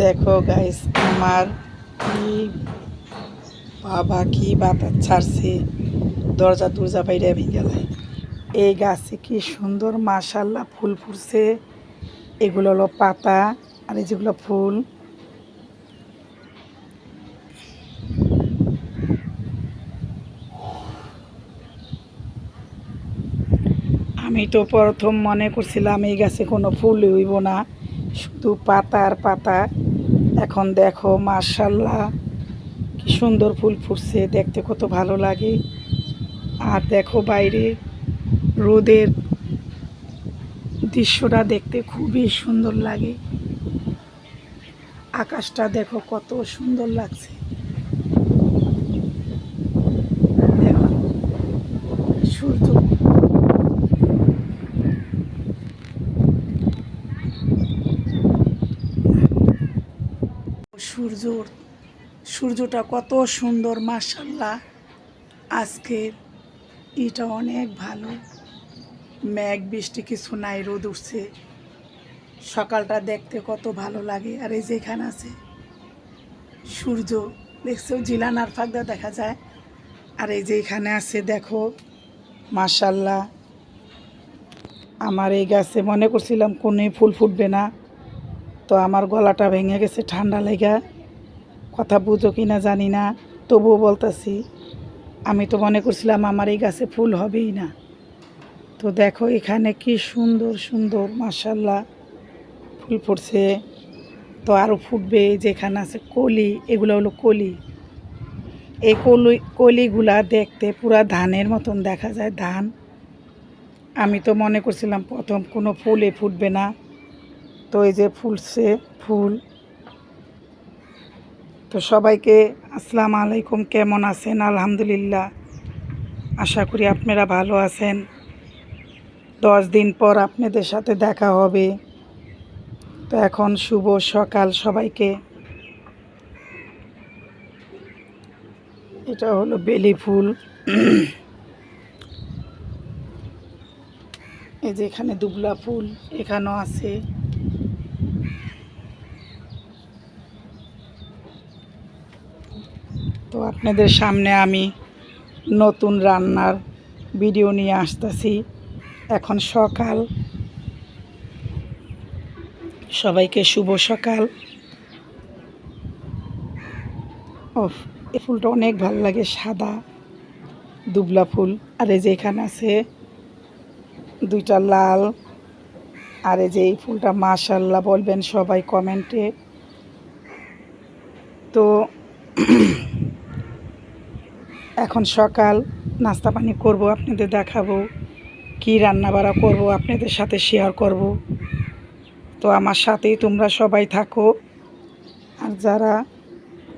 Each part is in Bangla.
দেখো গাইস আমার কি বাবা কি বাতাস ছাড়ছে। দরজা দরজা বাইরে ভেঙে গেল এই গাছে কি সুন্দর মাশাল্লাহ ফুল ফুটছে। এগুলো হলো পাতা, আর এই যেগুলো ফুল। আমি তো প্রথম মনে করছিলাম, এই গাছে কোনো ফুল হইব না। শুধু পাতা আর পাতা। এখন দেখো মার্শাল্লাহ কি সুন্দর ফুল ফুটছে, দেখতে কত ভালো লাগে। আর দেখো বাইরে, রোদের দৃশ্যটা দেখতে খুবই সুন্দর লাগে। আকাশটা দেখো কত সুন্দর লাগছে দেখো সূর্য সূর্য, সূর্যটা কত সুন্দর মাসাল্লাহ আজকের এটা অনেক ভালো। মেঘ, বৃষ্টি কিছু নাই, রোদ উঠছে। সকালটা দেখতে কত ভালো লাগে। আর এই যে এখানে আছে সূর্য, দেখছ? জিলানার ফাঁকদা দেখা যায়। আর এই যে এখানে আছে, দেখো মাসাল্লাহ আমার এই গাছে মনে করছিলাম কোনো ফুল ফুটবে না। তো আমার গলাটা ভেঙে গেছে, ঠান্ডা লেগা। কথা বুঝো কি না জানি না, তবুও বলতেছি, আমি তো মনে করছিলাম আমার এই গাছে ফুল হবেই না। তো দেখো এখানে কি সুন্দর সুন্দর মাসাল্লাহ ফুল ফুটছে। তো আরও ফুটবে যেখানে আছে কলি, এগুলো হলো কলি। এই কলি, কলিগুলা দেখতে পুরা ধানের মতন দেখা যায়, ধান। আমি তো মনে করছিলাম প্রথম কোনো ফুলে ফুটবে না। তো এই যে ফুলছে ফুল। তো সবাইকে আসসালামু আলাইকুম, কেমন আছেন? আলহামদুলিল্লাহ, আশা করি আপনারা ভালো আছেন। দশ দিন পর আপনাদের সাথে দেখা হবে। তো এখন শুভ সকাল সবাইকে। এটা হলো বেলি ফুল। এই যে এখানে দুবলা ফুল এখানেও আছে। তো আপনাদের সামনে আমি নতুন রান্নার ভিডিও নিয়ে আসতেছি। এখন সকাল। সবাইকে শুভ সকাল। ও এই ফুলটা অনেক ভালো লাগে, সাদা, দুবলা ফুল। আর এই যে এখানে আছে দুইটা লাল। আর এই যে এই ফুলটা মাশাল্লাহ বলবেন সবাই কমেন্টে। তো এখন সকাল, নাস্তা পানি করব, আপনাদের দেখাবো, কি রান্না বাড়া করব, আপনাদের সাথে শেয়ার করব। তো আমার সাথেই তোমরা সবাই থাকো। আর যারা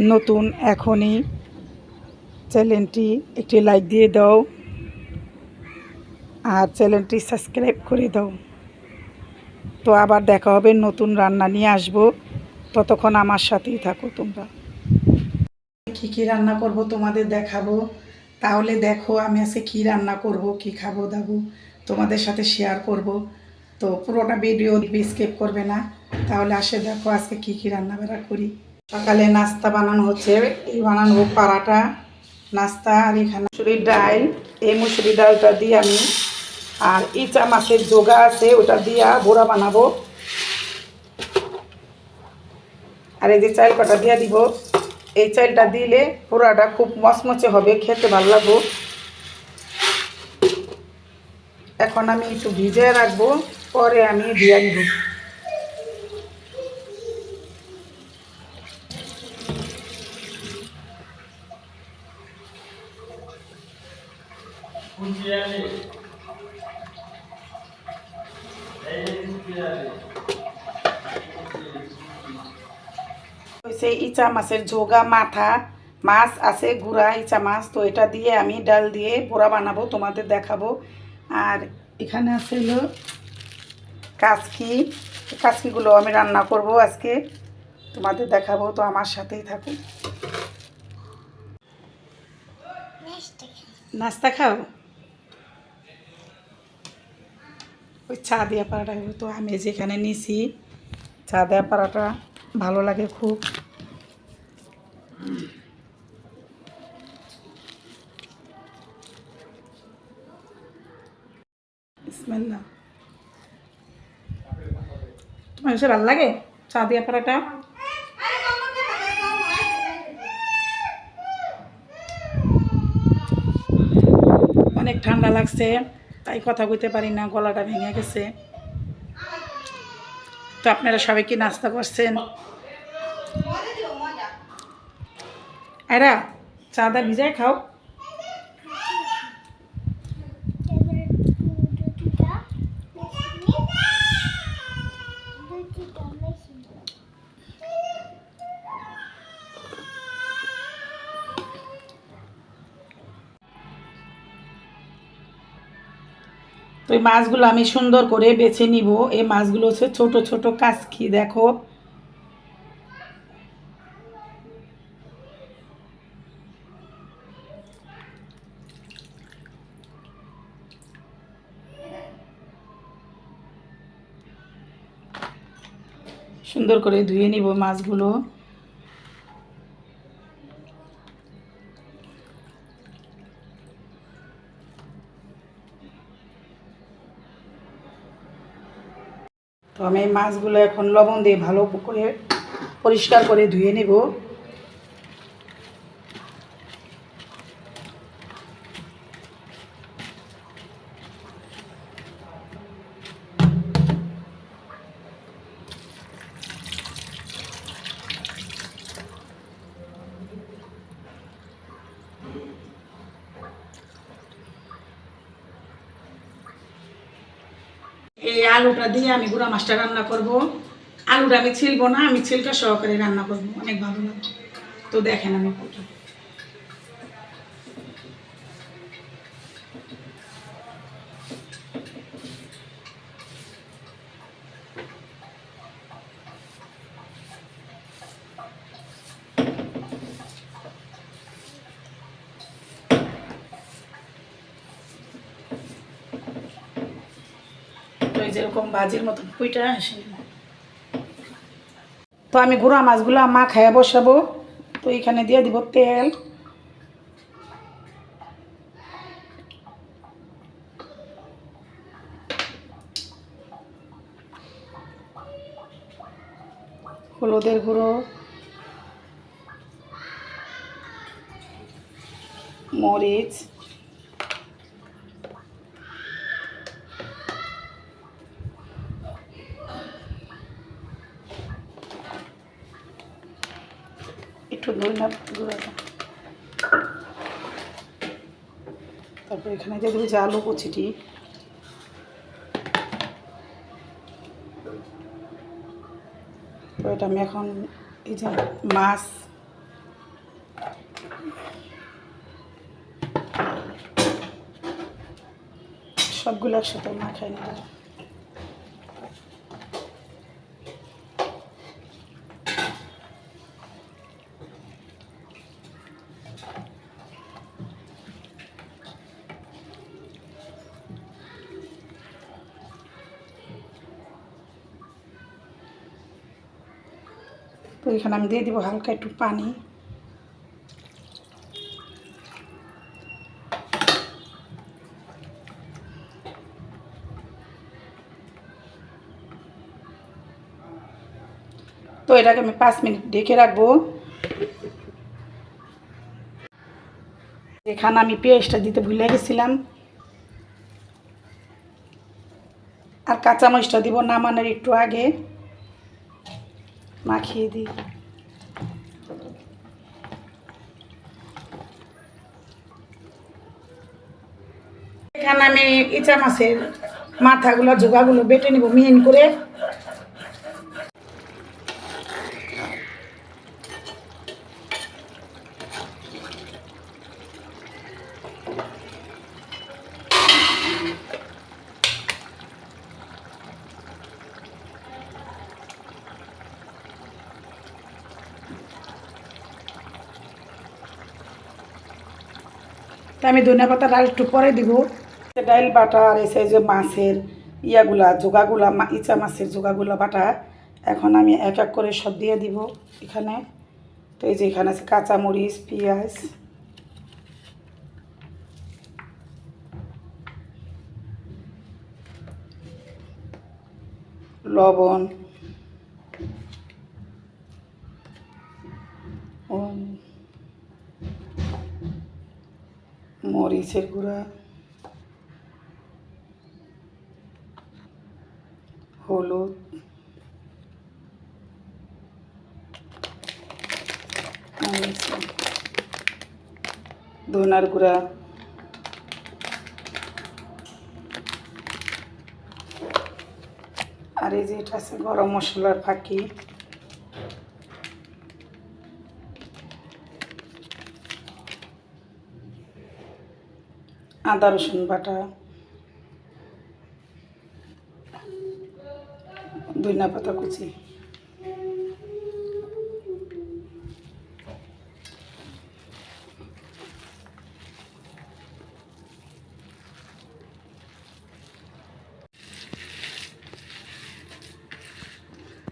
নতুন, এখনই চ্যানেলটি একটি লাইক দিয়ে দাও। আর চ্যানেলটি সাবস্ক্রাইব করে দাও। তো আবার দেখা হবে, নতুন রান্না নিয়ে আসব। ততক্ষণ আমার সাথেই থাকো তোমরা। কী কী রান্না করব তোমাদের দেখাবো। তাহলে দেখো আমি আজকে কী রান্না করব, কি খাব দাবো তোমাদের সাথে শেয়ার করব। তো পুরোটা ভিডিও স্কিপ করবে না। তাহলে আসে দেখো আজকে কি কি রান্না বান্না করি। সকালে নাস্তা বানানো হচ্ছে, এই বানানো পাড়াটা, নাস্তা আর এখানে মুসুরির ডাল। এই মুসুরি ডালটা দিয়ে আমি, আর ইচা মাছের যোগা আছে, ওটা দিয়া বোড়া বানাবো। আর এই যে চাল কটা দিয়ে দিব। এই চালটা দিলে পোড়াটা খুব মচমচে হবে, খেতে ভালো লাগবো। এখন আমি একটু ভিজিয়ে রাখব, পরে আমি দিয়ে নিব হয়েছে ইচা মাছের ঝোগা মাথা মাছ আছে গুঁড়া ইচা মাছ তো এটা দিয়ে আমি ডাল দিয়ে পোড়া বানাবো তোমাদের দেখাবো। আর এখানে আছে হলো কাচকি। কাচকিগুলো আমি রান্না করব আজকে তোমাদের দেখাবো তো আমার সাথেই থাকো। নাস্তা খাও? ওই চা দেওয়া পাড়াটা তো আমি যেখানে নিছি চা দেওয়া পাড়াটা ভালো লাগে খুব। কাছে ভালো লাগে? চা দিয়া পরাটা। অনেক ঠান্ডা লাগছে, তাই কথা কইতে পারি না, গলাটা ভেঙে গেছে। তো আপনারা সবাই কি নাস্তা করছেন? এরা, চা দা ভিজায় খাও। তো এই মাছগুলো আমি সুন্দর করে বেছে নিব। এই মাছগুলো হচ্ছে ছোট ছোট কাসকি দেখো। সুন্দর করে ধুয়ে নিব মাছগুলো। তো আমি মাছগুলো এখন লবণ দিয়ে ভালো করে পরিষ্কার করে ধুয়ে নেব। এই আলুটা দিয়ে আমি গুঁড়া মাছটা রান্না করব। আলুটা আমি ছিলবো না, আমি ছিলটা সহকারে রান্না করব। অনেক ভালো লাগবে। তো দেখেন আমি করি যেরকম বাজির মতন পুইটা আসে। তো আমি গুঁড়া মাছগুলো মা খাইয়া বসাবো। তো এখানে দিয়ে দিব তেল। হলুদের গুঁড়ো। মরিচ। তারপর এখানে দিয়ে দেবো যে আলু কচিটি। এটা আমি এখন এই যে মাছ। সবগুলো একসাথে মাখাই নেব তো এখানে আমি দিয়ে দিব হালকা একটু পানি। তো এটাকে আমি পাঁচ মিনিট ঢেকে রাখব। এখানে আমি পেঁয়াজটা দিতে ভুলে গেছিলাম। আর কাঁচামরিচটা দিব নামানোর একটু আগে। মাখিয়ে দিই। এখানে আমি ইচা মাছের মাথাগুলো জোগাগুলো বেটে নিব মিহিন করে। তা আমি ধনিয়া পাতা ডাল একটু পরে দিব। ডাইল বাটা আর এসে যে মাছের ইয়াগুলা, জোগাগুলা ইচা মাছের জোগাগুলা বাটা, এখন আমি এক এক করে সব দিয়ে দিব এখানে। তো এই যে এখানে আছে কাঁচামরিচ, পেঁয়াজ। লবণ ও মরিচের গুঁড়া হলুদ ধনার গুঁড়া আর এই যে এটা আছে গরম মশলার ফাঁকি আদা রসুন বাটা ধনিয়া পাতা কুচি।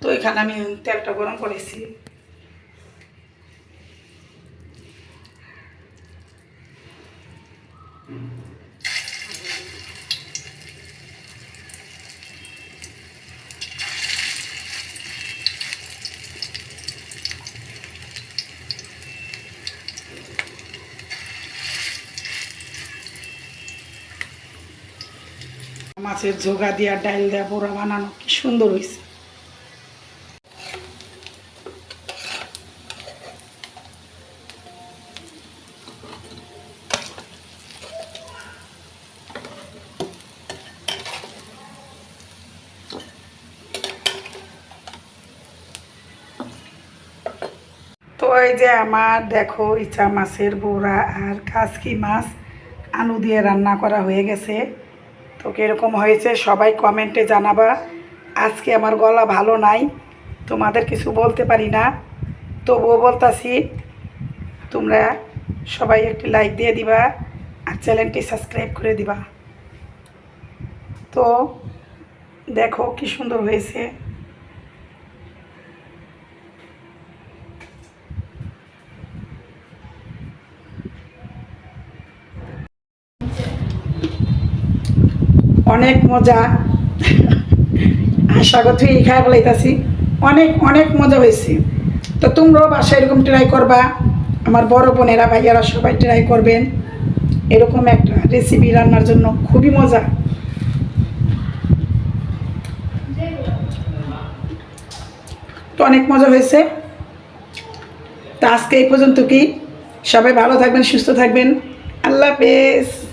তো এখানে আমি তেলটা গরম করেছি। মাছের ঝোগা দিয়া ডাইল দেওয়া বড়া বানানো, কি সুন্দর হয়েছে এই যে আমার, দেখো, ইচা মাছের বড়া আর কাসকি মাছ আলু দিয়ে রান্না করা হয়ে গেছে। তো কীরকম হয়েছে, সবাই কমেন্টে জানাবা। আজকে আমার গলা ভালো নাই, তোমাদের কিছু বলতে পারি না। তবুও বলতাছি, তোমরা সবাই একটি লাইক দিয়ে দিবা আর চ্যানেলটি সাবস্ক্রাইব করে দিবা। তো দেখো কি সুন্দর হয়েছে। অনেক মজা। আশা করছি খাই বলাইতাছি। অনেক অনেক মজা হয়েছে। তো তোমরাও বাসায় এরকম ট্রাই করবা। আমার বড় বোনেরা, ভাইয়ারা সবাই ট্রাই করবেন। এরকম একটা রেসিপি রান্নার জন্য খুবই মজা। তো অনেক মজা হয়েছে। তো আজকে এই পর্যন্ত কি? সবাই ভালো থাকবেন, সুস্থ থাকবেন। আল্লাহ হাফেজ।